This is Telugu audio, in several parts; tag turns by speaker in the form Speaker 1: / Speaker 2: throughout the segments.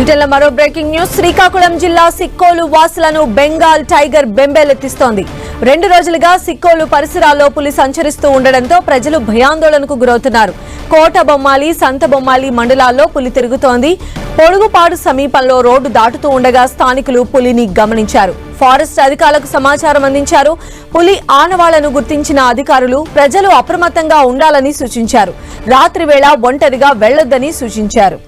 Speaker 1: బ్రిటన్లో మరో బ్రేకింగ్ న్యూస్. శ్రీకాకుళం జిల్లా సిక్కోలు వాసులను బెంగాల్ టైగర్ బెంబేలెత్తిస్తోంది. రెండు రోజులుగా సిక్కోలు పరిసరాల్లో పులి సంచరిస్తూ ఉండడంతో ప్రజలు భయాందోళనకు గురవుతున్నారు. కోట బొమ్మాలి సంత బొమ్మాలి మండలాల్లో పులి తిరుగుతోంది. పొడుగుపాడు సమీపంలో రోడ్డు దాటుతూ ఉండగా స్థానికులు పులిని గమనించారు. ఫారెస్ట్ అధికారులకు సమాచారం అందించారు. పులి ఆనవాళ్ళను గుర్తించిన అధికారులు ప్రజలు అప్రమత్తంగా ఉండాలని సూచించారు. రాత్రివేళ ఒంటరిగా వెళ్ళొద్దని సూచించారు.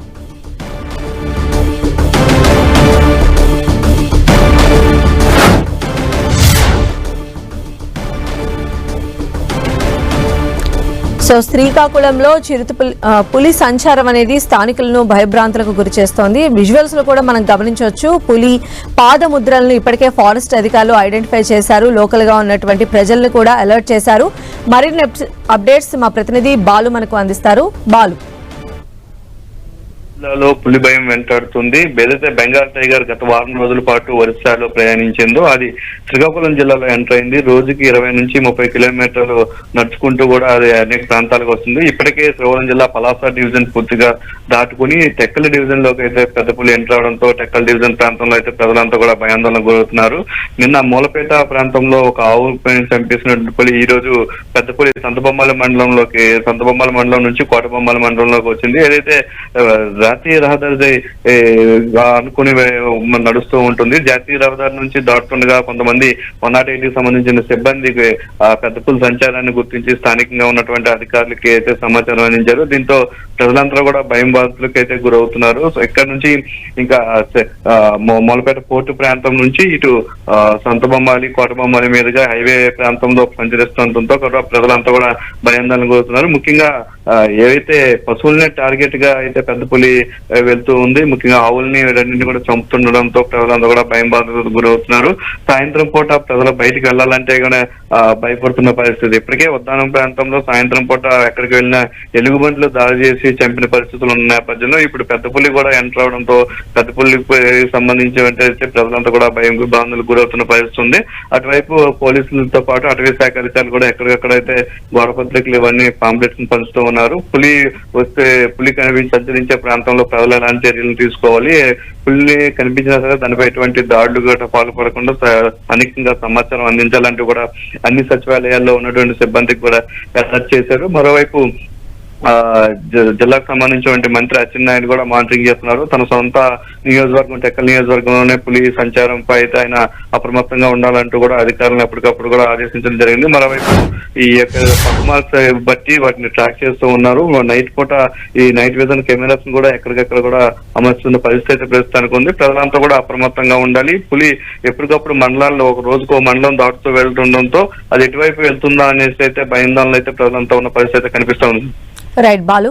Speaker 1: సో శ్రీకాకుళంలో చిరుత పులి- సంచారం అనేది స్థానికులను భయభ్రాంతులకు గురి చేస్తోంది. విజువల్స్లో కూడా మనం గమనించవచ్చు పులి పాదముద్రలను ఇప్పటికే ఫారెస్ట్ అధికారులు ఐడెంటిఫై చేశారు. లోకల్గా ఉన్నటువంటి ప్రజలను కూడా అలర్ట్ చేశారు. మరిన్ని అప్డేట్స్ మా ప్రతినిధి బాలు మనకు అందిస్తారు. బాలు.
Speaker 2: జిల్లాలో పులి భయం వెంటాడుతుంది. ఏదైతే బెంగాల్ టైగర్ గత వారం రోజుల పాటు ఒరిస్సాలో ప్రయాణించిందో అది శ్రీకాకుళం జిల్లాలో ఎంటర్ అయింది. రోజుకి ఇరవై నుంచి ముప్పై కిలోమీటర్లు నడుచుకుంటూ కూడా అది అనేక ప్రాంతాలకు వస్తుంది. ఇప్పటికే శ్రీకాకుళం జిల్లా పలాస డివిజన్ పూర్తిగా దాటుకుని టెక్కల డివిజన్లోకి అయితే పెద్ద పులి ఎంటర్ అవడంతో టెక్కల డివిజన్ ప్రాంతంలో అయితే ప్రజలంతా కూడా భయాందోళన గురవుతున్నారు. నిన్న మూలపేట ప్రాంతంలో ఒక ఆవు పైన చంపేసినటువంటి పులి ఈ రోజు పెద్ద పులి సంతబొమ్మల మండలంలోకి సంతబొమ్మల మండలం నుంచి కోటబొమ్మల మండలంలోకి వచ్చింది. ఏదైతే జాతీయ రహదారి అనుకుని నడుస్తూ ఉంటుంది. జాతీయ రహదారి నుంచి దాటుతుండగా కొంతమంది వన్ నాట్ ఎయిట్కి సంబంధించిన సిబ్బందికి పెద్దపుల పెద్ద పులి సంచారాన్ని గుర్తించి స్థానికంగా ఉన్నటువంటి అధికారులకి అయితే సమాచారం అందించారు. దీంతో ప్రజలందరూ కూడా భయం బాధితులకు అయితే గురవుతున్నారు. సో ఇక్కడ నుంచి ఇంకా మొలపేట పోర్టు ప్రాంతం నుంచి ఇటు ఆ, సంతబొమ్మాలి కోటబొమ్మాలి మీదుగా హైవే ప్రాంతంలో సంచరిస్తుండటంతో కూడా ప్రజలంతా కూడా భయాందోళన గురవుతున్నారు. ముఖ్యంగా ఏవైతే పశువులనే టార్గెట్గా అయితే పెద్ద పులి వెళ్తూ ఉంది. ముఖ్యంగా ఆవుల్ని రెండింటిని కూడా చంపుతుండడంతో ప్రజలందరూ కూడా భయం బాధలకు గురవుతున్నారు. సాయంత్రం పూట ప్రజలు బయటికి వెళ్ళాలంటే కూడా భయపడుతున్న పరిస్థితి. ఇప్పటికే ఉద్దానం ప్రాంతంలో సాయంత్రం పూట ఎక్కడికి వెళ్ళినా ఎలుగుబంట్లు దాడి చేసి చంపిన పరిస్థితులు ఉన్న నేపథ్యంలో ఇప్పుడు పెద్ద పులి కూడా ఎంటర్ అవడంతో పెద్దపల్లికి సంబంధించి అయితే ప్రజలంతా కూడా భయం బాధలకు గురవుతున్న పరిస్థితి ఉంది. అటువైపు పోలీసులతో పాటు అటవీ శాఖ అధికారులు కూడా ఎక్కడికక్కడైతే గోడపత్రికలు ఇవన్నీ పాంప్లెట్స్ పంచుతూ ఉన్నారు. పులి వస్తే పులి కనిపించి సంచరించే ప్రాంతంలో ప్రజలు ఎలాంటి చర్యలు తీసుకోవాలి. పుల్లి కనిపించినా సరే దానిపై ఎటువంటి దాడులు గట్రా పాల్పడకుండా స- స్థానికంగా సమాచారం అందించాలంటూ కూడా అన్ని సచివాలయాల్లో ఉన్నటువంటి సిబ్బందికి కూడా అలర్ట్ చేశారు. మరోవైపు జిల్లాకు సంబంధించినటువంటి మంత్రి అచ్చెన్నాయుడు కూడా మానిటరింగ్ చేస్తున్నారు. తన సొంత నియోజకవర్గం టెక్కల్ నియోజకవర్గంలోనే పులి సంచారంపై అయితే ఆయన అప్రమత్తంగా ఉండాలంటూ కూడా అధికారులను ఎప్పటికప్పుడు కూడా ఆదేశించడం జరిగింది. మరోవైపు ఈ యొక్క పర్ఫార్మెన్స్ బట్టి వాటిని ట్రాక్ చేస్తూ ఉన్నారు. నైట్ పూట ఈ నైట్ విజన్ కెమెరాస్ కూడా ఎక్కడికక్కడ కూడా అమర్చుతున్న పరిస్థితి అయితే ప్రస్తుతానికి ఉంది. ప్రజలంతా కూడా అప్రమత్తంగా ఉండాలి. పులి ఎప్పటికప్పుడు మండలాల్లో ఒక రోజుకు మండలం దాటుతూ వెళ్తుండడంతో అది ఎటువైపు వెళ్తుందా అనేసి అయితే భయందాలను అయితే ప్రజలంతా ఉన్న పరిస్థితి అయితే కనిపిస్తూ ఉంది.
Speaker 1: రైట్ బాలు